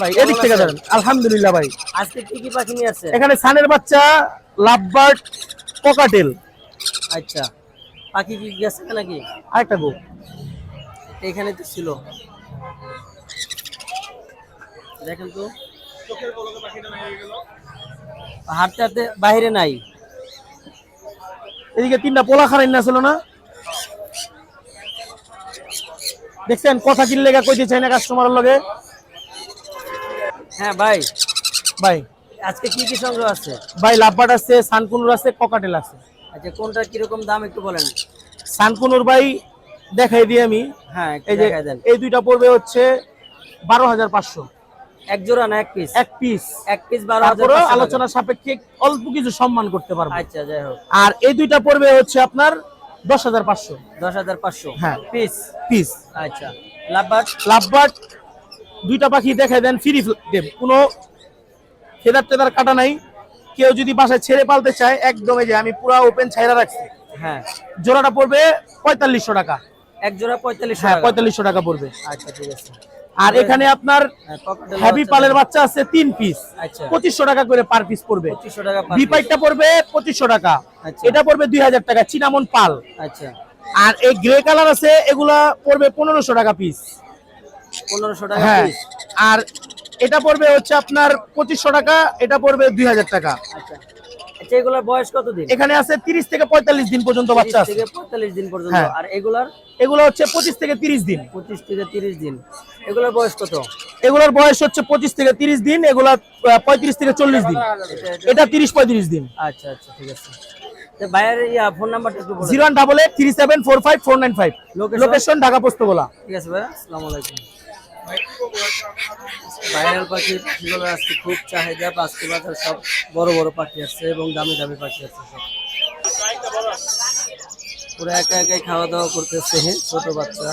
ভাই এদিক থেকে যাবেন। আলহামদুলিল্লাহ ভাই। আজকে কি কি পাখি নিয়ে আসছে এখানে সানের বাচ্চা লাভবার্ড কোকাটেল। আচ্ছা। পাখি কি গেছে নাকি? আরেকটা গো। এখানে তো ছিল। দেখেন তো। হাঁটতে হাঁটতে বাইরে নাই। এদিকে তিনটা পোলা খারাই না ছিল না? দেখছেন কথা কিনলে কইতে চাই না কাস্টমারের লগে? হ্যাঁ ভাই। ভাই। আজকে কি কি সংগ্রহ আছে? ভাই লাভবার্ড আছে সানকুনুর আছে কোকাটেল আছে। আচ্ছা কোনটা কীরকম দাম একটু বলেন? সানকুনুর ভাই দেখাই দিই আমি। হ্যাঁ এই যে দেন। এই দুইটা পড়বে হচ্ছে বারো হাজার পাঁচশো। এক জোড়া না এক পিস এক পিস এক পিস বারো হাজার আলোচনা সাপেক্ষে অল্প কিছু সম্মান করতে পারব। আচ্ছা যাই হোক। আর এই দুইটা পড়বে হচ্ছে আপনার দশ হাজার পাঁচশো। দশ হাজার পাঁচশো। হ্যাঁ। পিস পিস আচ্ছা। লাভবাট লাভবার্ড দুইটা পাখি দেখাই দেন ফ্রি দেব কোনো ফেদার টেদার কাটা নাই। কেউ যদি বাসায় ছেড়ে পালতে চায় একদম এই যে আমি পুরো ওপেন ছাইরা রাখছি। হ্যাঁ। জোড়াটা পড়বে পঁয়তাল্লিশশো টাকা। এক জোড়া পঁয়তাল্লিশ হ্যাঁ পঁয়তাল্লিশশো টাকা পড়বে। আচ্ছা ঠিক আছে। আর এখানে আপনার হ্যাঁ, হ্যাভি পালের বাচ্চা আছে তিন পিস আচ্ছা। পঁচিশশো টাকা করে পার পিস পড়বে। পঁচিশশো টাকা per বি piece। পাইটটা পড়বে পঁচিশশো টাকা। আচ্ছা। এটা পড়বে দুই হাজার টাকা চিনামন পাল। আচ্ছা। আর এই গ্রে কালার আছে এগুলা পড়বে পনেরোশো টাকা পিস পনেরোশো টাকা হ্যাঁ আর এটা পড়বে হচ্ছে আপনার পঁচিশশো টাকা এটা পড়বে দুই হাজার টাকা। আচ্ছা। আচ্ছা এগুলার বয়স কত দিন? এখানে আছে তিরিশ থেকে পঁয়তাল্লিশ দিন পর্যন্ত বাচ্চা আছে। থেকে দিন পর্যন্ত। হ্যাঁ। আর এগুলার? এগুলো হচ্ছে পঁচিশ থেকে তিরিশ দিন। পঁচিশ থেকে তিরিশ দিন। এগুলার বয়স কত? এগুলোর বয়স হচ্ছে পঁচিশ থেকে তিরিশ দিন এগুলা আহ, পঁয়ত্রিশ থেকে চল্লিশ দিন। এটা তিরিশ পঁয়ত্রিশ দিন। আচ্ছা আচ্ছা ঠিক আছে। ভাইয়ের ইয়া ফোন নাম্বারটা একটু বলে zero one double eight three seven four five four nine five. Location Dhaka Postogola ঠিক আছে ভাইয়া আসসালামু আলাইকুম। ভাইরাল পাখি পাখিগুলো আজকে খুব চাহিদা আজকে বাজার সব বড় বড় পাখি আসছে এবং দামি দামি পাখি আসছে সব। পুরো একা একাই খাওয়া দাওয়া করতেছে ছোট বাচ্চা।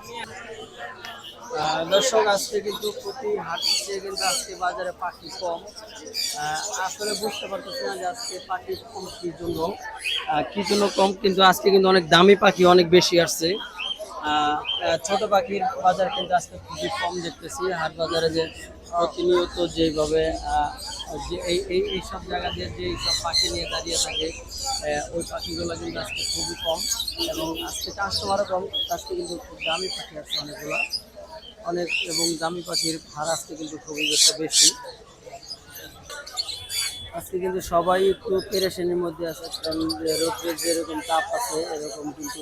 আহ, দর্শক, আজকে কিন্তু প্রতি হাটে কিন্তু আজকে বাজারে পাখি কম আসলে বুঝতে পারতেছি না যে আজকে পাখি কম কী জন্য কী জন্য কম, কিন্তু আজকে কিন্তু অনেক দামি পাখি অনেক বেশি আসছে। ছোট পাখির বাজার কিন্তু আজকে খুবই কম দেখতেছি, হাট বাজারে যে প্রতিনিয়ত যেভাবে যে এই এই এই সব জায়গা দিয়ে যে সব পাখি নিয়ে দাঁড়িয়ে থাকে ওই পাখিগুলো কিন্তু আজকে খুবই কম এবং আজকে কাস্টমারও কম, আজকে কিন্তু খুব দামি পাখি আসছে অনেকগুলো। অনেক এবং দামি পাখির ভাড়া আজকে কিন্তু খুবই একটা বেশি। আজকে কিন্তু সবাই একটু পেরেশানির মধ্যে আছে, কারণ রোদ্রের যেরকম তাপ আছে, এরকম কিন্তু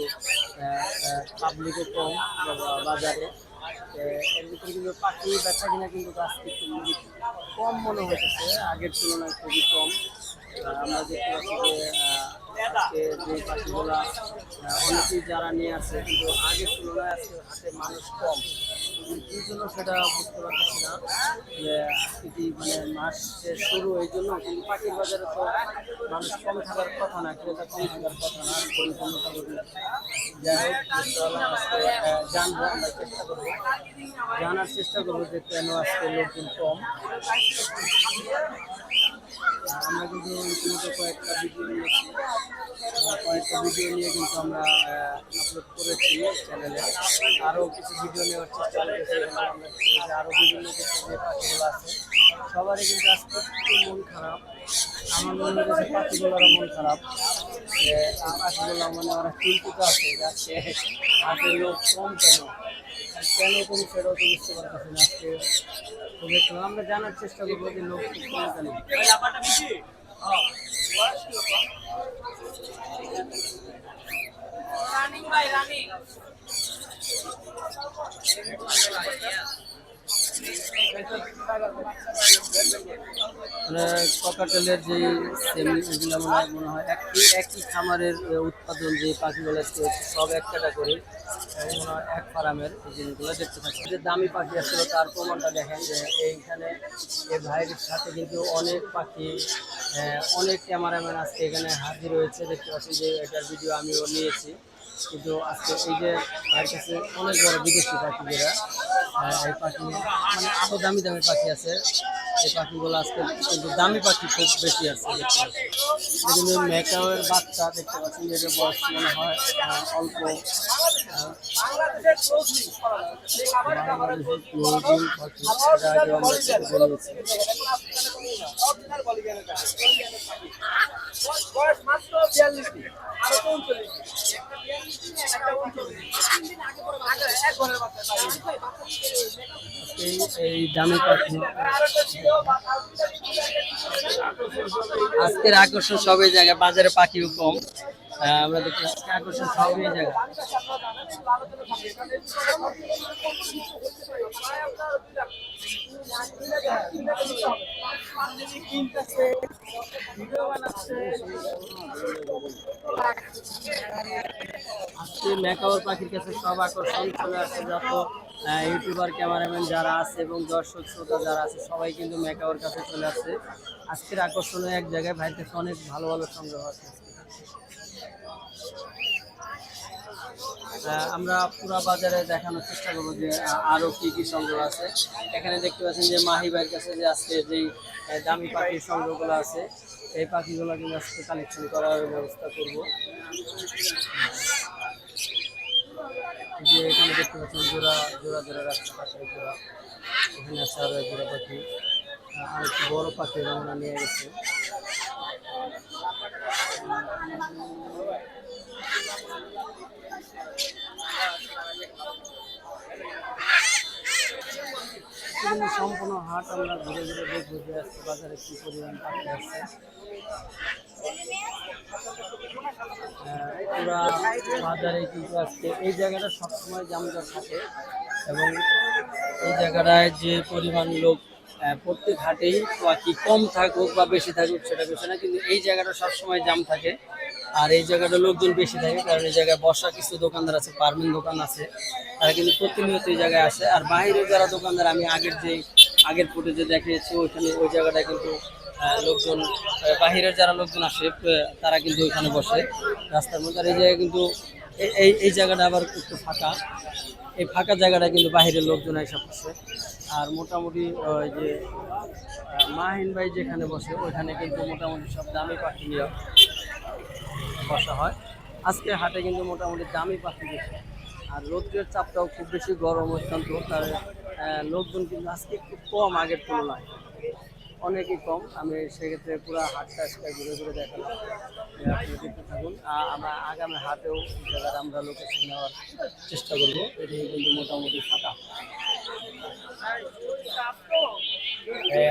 পাবলিকও কম বাজারে। কিন্তু পাখি বেচা কিনা কিন্তু আজকে খুবই কম মনে হতেছে আগের তুলনায় খুবই কম। আমরা দেখতে পাচ্ছি যে অনেকেই যারা নিয়ে আসে, কিন্তু আগের তুলনায় আজকে হাতে মানুষ কম। এই জন্য সেটা বুঝতে পারতেছি না, যে কি মানে মাস শুরু এই জন্য, কিন্তু পাখির বাজারে তো মানুষ কম থাকার কথা না ক্রেতা কম থাকার কথা না পরিপূর্ণ যাই হোক, আজকে আমরা চেষ্টা জানার চেষ্টা করব যে কেন আজকে লোকজন কম। আমরা কিন্তু কয়েকটা ভিডিও নিয়েছি। কয়েকটা ভিডিও নিয়ে কিন্তু আমরা আপলোড করেছি চ্যানেলে আরও কিছু ভিডিও নেওয়ার চেষ্টা করেছি আরও বিভিন্ন যে পাখিগুলো আছে, সবারই কিন্তু আজকে একটু মন খারাপ। আমার মনে হচ্ছে পাখিগুলোরও মন খারাপ। যে পাখিগুলো মানে ওরা চিন্তিত আছে যে আজকে হাতের লোক কম কেন? কেন কম সেটাও তো বুঝতে পারতেছি না আজকে। তবে আমরা জানার চেষ্টা করব যে লোক কম কেন? মানে ককাটেলের যে এগুলো হয় মনে হয়, একই একই খামারের উৎপাদন যে পাখিগুলো সব এক ক্যাটাগরি মনে হয় এক ফার্মের এই জিনিসগুলো দেখতে থাকি যে দামি পাখি আসছিল তার প্রমাণটা দেখেন যে এইখানে এই ভাইয়ের সাথে কিন্তু অনেক পাখি অনেক ক্যামেরাম্যান আজকে এখানে হাজির হয়েছে। দেখতে পাচ্ছি যে এটার ভিডিও আমিও নিয়েছি। কিন্তু আজকে এই যে ভাইয়ের কাছে অনেক বড় বিদেশি পাখি যেটা এই পাখি মানে আরও দামি দামি পাখি আছে। এই পাখিগুলো আজকে কিন্তু দামি পাখি খুব বেশি আছে কিন্তু মেকাওয়ের বাচ্চা দেখতে পাচ্ছেন যেটা বয়স মনে হয় অল্প ক্লোজিং পাখি এটা এই আজকের আকর্ষণ সবই জায়গায় বাজারে পাখিও কম। আমরা দেখি আজকে আকর্ষণ জায়গায় আজকে মেকাওয়ার পাখির কাছে সব আকর্ষণ চলে আসছে। যত ইউটিউবার ক্যামেরাম্যান যারা আছে এবং দর্শক, শ্রোতা যারা আছে, সবাই কিন্তু মেকাওয়ার কাছে চলে আসছে। আজকের আকর্ষণে এক জায়গায় কাছে অনেক ভালো ভালো সংগ্রহ আছে। আমরা পুরা বাজারে দেখানোর চেষ্টা করব যে আহ, আরও কি কি সংগ্রহ আছে। এখানে দেখতে পাচ্ছেন যে মাহি ভাইয়ের কাছে যে আজকে যেই দামি পাখির সংগ্রহগুলো আছে এই পাখিগুলো কিন্তু আজকে কালেকশন করার ব্যবস্থা করব। যে এখানে দেখতে পাচ্ছেন জোড়া জোড়া জোড়া রাখছে পাশে জোড়া। এখানে আছে আরও জোড়া পাখি। আর একটু বড় পাখি রমনা নিয়ে গেছে। কিন্তু সম্পূর্ণ হাট আমরা ঘুরে ঘুরে দেখব যে আজকে বাজারে কি পরিমাণ পাখি আহ, পুরা বাজারে কিন্তু আজকে এই জায়গাটা সবসময় জামজার থাকে এবং এই জায়গাটায় যে পরিমাণ লোক আহ, প্রত্যেক হাটেই পাখি কম থাকুক বা বেশি থাকুক সেটা বিষয় না কিন্তু এই জায়গাটা সবসময় জাম থাকে। আর এই জায়গাটা লোকজন বেশি থাকে, কারণ এই জায়গায় বসা কিছু দোকানদার আছে পারমেন্ট দোকান আছে, তারা কিন্তু প্রতিনিয়ত এই জায়গায় আসে। আর বাইরে যারা দোকানদার, আমি আগের যে, আগের ফুটে যে দেখিয়েছি, ওইখানে ওই জায়গাটায় কিন্তু লোকজন বাহিরের যারা লোকজন আসে তারা কিন্তু ওইখানে বসে। রাস্তার মধ্যে, আর এই জায়গায় কিন্তু, এই- এই জায়গাটা আবার একটু ফাঁকা। এই ফাঁকা জায়গাটা কিন্তু বাহিরের লোকজন এসে বসে। আর মোটামুটি, ওই যে মাহিন ভাই যেখানে বসে, ওইখানে কিন্তু মোটামুটি সব দামি পাখি বসা হয়। আজকে হাটে কিন্তু মোটামুটি দামি পাখি বেশি। আর রৌদ্রের চাপটাও খুব বেশি, গরম অত্যন্ত। তার লোকজন কিন্তু আজকে একটু কম আগের তুলনায়। অনেকই কম। আমি সেক্ষেত্রে পুরো হাটটা আজকে ঘুরে ঘুরে দেখালাম। আপনি দেখতে থাকুন। আমরা আগামী হাটেও জায়গাটা আমরা লোকেশন নেওয়ার চেষ্টা করব। এটি কিন্তু মোটামুটি ফাঁকা।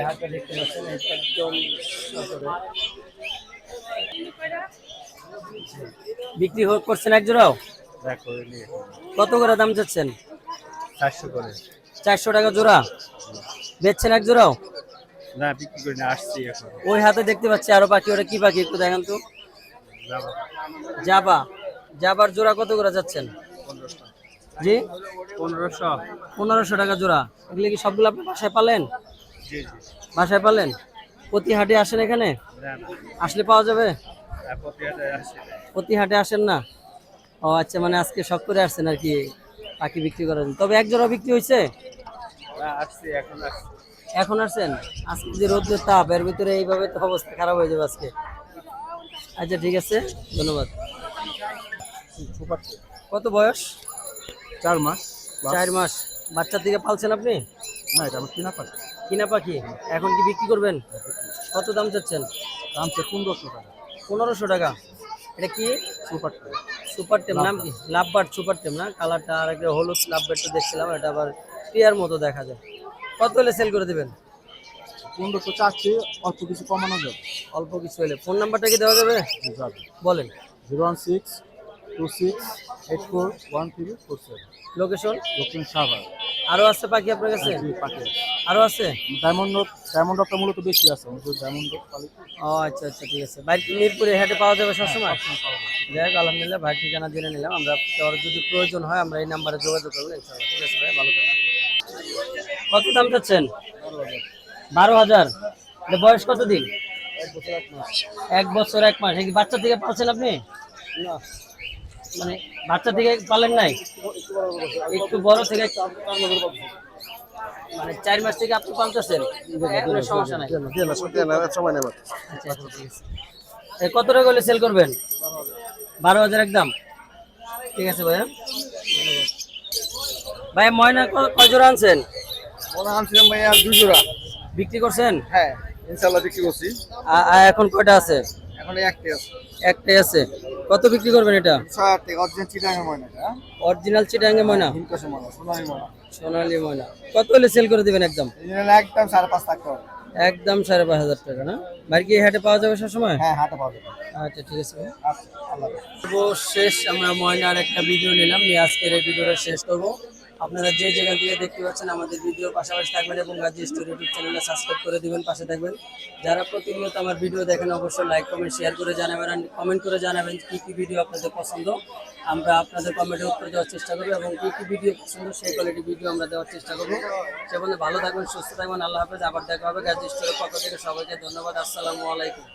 হাটটা দেখতে পাচ্ছেন, একদম। বিক্রি করছেন এক জোড়াও? কত করে দাম চাচ্ছেন? চারশো করে। চারশো টাকা জোড়া। বেচছেন এক জোড়াও? না বিক্রি করে না আসছি এখন। ওই হাতে দেখতে পাচ্ছি আরও পাখি ওটা কি পাখি একটু দেখেন তো। যাব জাবা। জাবার জোড়া কত করে যাচ্ছেন জি? পনেরোশো। পনেরোশো টাকা জোড়া। এগুলো কি সবগুলো আপনি বাসায় পালেন? বাসায় পালেন? প্রতি হাটে আসেন এখানে? আসলে পাওয়া যাবে? প্রতি আসছি প্রতি হাটে আসেন না? ও আচ্ছা মানে আজকে শখ করে আসছেন আর কি পাখি বিক্রি করার জন্য। তবে এক জোড়া বিক্রি হয়েছে? এখন আসছেন? আজকে যে রোদ্রের তাপ এর ভিতরে এইভাবে তো অবস্থা খারাপ হয়ে যাবে আজকে। আচ্ছা ঠিক আছে ধন্যবাদ। কত বয়স? চার মাস চার মাস। বাচ্চার দিকে পালছেন আপনি? না এটা আমার কিনা পাখি। কিনা পাখি। এখন কি বিক্রি করবেন? কত দাম চাচ্ছেন? দাম তো পনেরোশো টাকা। পনেরোশো টাকা। এটা কি? সুপার টেম সুপার টেম নাম কি? লাভবার্ড সুপার টেম না? কালারটা আর একটা হলুদ লাভবার্ডটা দেখছিলাম এটা আবার টিয়ার মতো দেখা যায়। কত হলে সেল করে দেবেন? পনেরোশো চাচ্ছি অল্প কিছু কমানো যাবে। অল্প কিছু হলে। ফোন নাম্বারটা কি দেওয়া যাবে? বলেন। Zero one six two six eight four one three four seven. Location Dakshin Savar. আরও আছে পাখি আপনার কাছে? পাখি আরও আছে? ডায়মন্ড ডায়মন্ড রোডটা মূলত বেশি আছে ডায়মন্ড ও আচ্ছা আচ্ছা ঠিক আছে। বাইরে মিরপুরে হাটে পাওয়া যাবে সবসময়? যাই হোক আলহামদুলিল্লাহ ভাই ঠিকানা জেনে নিলাম। আমরা তোর যদি প্রয়োজন হয় আমরা এই নাম্বারে যোগাযোগ করব ইনশাআল্লাহ। ঠিক আছে ভাই ভালো থাকবেন। কত দাম চাচ্ছেন? বারো হাজার। এটা বয়স কত দিন এক বছর এক মাস। বাচ্চা থেকে পালছেন আপনি? মানে বাচ্চা থেকে পালেন নাই? একটু বড় থেকে মানে চার মাস থেকে আপনি পালতেছেন? সমস্যা নাই। সময় আচ্ছা আচ্ছা কত টাকা হলে সেল করবেন? বারো হাজার একদম? ঠিক আছে ভাইয়া। ভাই ময়না কয় জোড়া আনছেন? মনে আনছিলাম ভাইয়া দুই জোড়া। বিক্রি করছেন? হ্যাঁ ইনশাল্লাহ বিক্রি করছি। এখন কয়টা আছে? এখন একটি আছে। একটাই আছে। কত বিক্রি করবেন এটা? সাত অর্জেন্ট চিটাঙ্গের ময়না হ্যাঁ? অরিজিনাল চিটাঙ্গে ময়না? সোনালি ময়না। সোনালী ময়না। কত হলে সেল করে দিবেন একদম? একদম সাড়ে পাঁচ টাকা। একদম সাড়ে পাঁচ হাজার টাকা না? বাড়ি কি হাটে পাওয়া যাবে সবসময়? হ্যাঁ হাতে পাবে আচ্ছা ঠিক আছে। আচ্ছা শেষ আমরা ময়নার একটা ভিডিও নিলাম নিয়ে আজকের এই ভিডিওটা শেষ করব। আপনারা যে জায়গা থেকে দেখতে পাচ্ছেন আমাদের ভিডিও পাশাপাশি থাকবেন এবং গাজী স্টোরি ইউটিউব চ্যানেলে সাবস্ক্রাইব করে দিবেন, পাশে থাকবেন। যারা প্রতিনিয়ত আমার ভিডিও দেখেন, অবশ্যই লাইক কমেন্ট শেয়ার করে জানাবেন কমেন্ট করে জানাবেন কী কী ভিডিও আপনাদের পছন্দ। আমরা আপনাদের কমেন্টে উত্তর দেওয়ার চেষ্টা করব এবং কী কী ভিডিও পছন্দ, সেই কোয়ালিটি ভিডিও আমরা দেওয়ার চেষ্টা করব। সে ভালো থাকবেন, সুস্থ থাকবেন, আল্লাহ হাফেজ। আবার দেখা হবে গাজী স্টোরের পক্ষ থেকে। সবাইকে ধন্যবাদ, আসসালামু আলাইকুম।